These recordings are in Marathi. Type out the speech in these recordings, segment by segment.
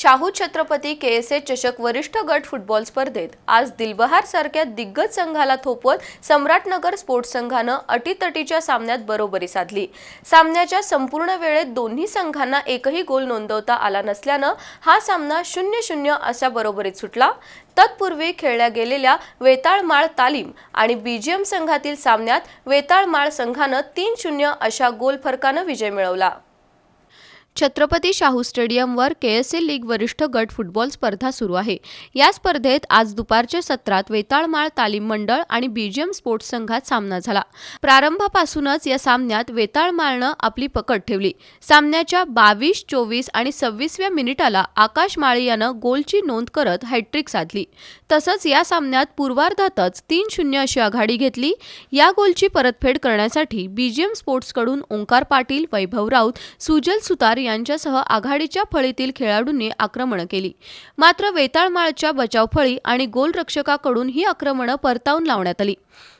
Shahu Chhatrapati K S A चषक वरिष्ठ गट फुटबॉल स्पर्धेत आज दिलबहार सारख्या दिग्गज संघाला थोपवत सम्राटनगर स्पोर्ट्स संघानं अटीतटीच्या सामन्यात बरोबरी साधली. सामन्याच्या संपूर्ण वेळेत दोन्ही संघांना एकही गोल नोंदवता आला नसल्यानं हा सामना शून्य शून्य अशा बरोबरीत सुटला. तत्पूर्वी खेळल्या गेलेल्या वेताळमाळ तालीम आणि बीजीएम संघातील सामन्यात वेताळमाळ संघानं तीन शून्य अशा गोल फरकानं विजय मिळवला. छत्रपती शाहू स्टेडियमवर के एस एल लीग वरिष्ठ गट फुटबॉल स्पर्धा सुरू आहे. या स्पर्धेत आज दुपारच्या सत्रात वेताळमाळ तालीम मंडळ आणि बीजीएम स्पोर्ट्स संघात सामना झाला. प्रारंभापासूनच या सामन्यात वेताळमाळनं आपली पकड ठेवली. सामन्याच्या बावीस चोवीस आणि सव्वीसव्या मिनिटाला आकाश माळी यानं गोलची नोंद करत हॅट्रिक साधली. तसंच या सामन्यात पूर्वार्धातच तीन शून्य अशी आघाडी घेतली. या गोलची परतफेड करण्यासाठी बीजीएम स्पोर्ट्सकडून ओंकार पाटील वैभव राऊत सुजल सुतार यांच्यासह आघाडीच्या फळीतील खेळाडूंनी आक्रमणं केली. मात्र वेताळमाळच्या बचावफळी आणि गोलरक्षकाकडून ही आक्रमणं परतावून लावण्यात आली.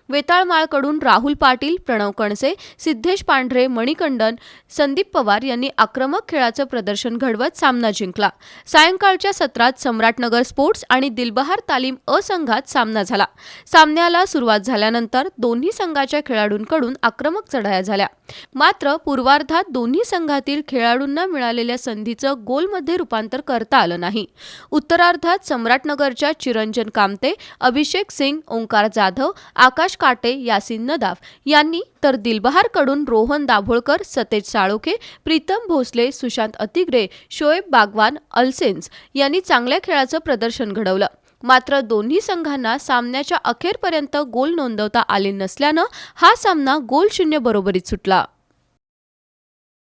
वेताळमाळकडून राहुल पाटील प्रणव कणसे सिद्धेश पांढरे मणिकंडन संदीप पवार यांनी आक्रमक खेळाचं प्रदर्शन घडवत सामना जिंकला. सायंकाळच्या सत्रात सम्राटनगर स्पोर्ट्स आणि दिलबहार तालीम असंघात सामना झाला. सामन्याला सुरुवात झाल्यानंतर दोन्ही संघाच्या खेळाडूंकडून आक्रमक चढाया झाल्या. मात्र पूर्वार्धात दोन्ही संघातील खेळाडूंना मिळालेल्या संधीचं गोलमध्ये रूपांतर करता आलं नाही. उत्तरार्धात सम्राटनगरच्या चिरंजन कामते अभिषेक सिंग ओंकार जाधव आकाश काटे यासिन नदाफ यांनी तर दिलबहारकडून रोहन दाभोळकर सतेज साळोखे प्रीतम भोसले सुशांत अतिग्रे शोएब बागवान अल्सेन्स यांनी चांगल्या खेळाचं प्रदर्शन घडवलं. मात्र दोन्ही संघांना सामन्याच्या अखेरपर्यंत गोल नोंदवता आले नसल्यानं हा सामना गोल शून्य बरोबरीत सुटला.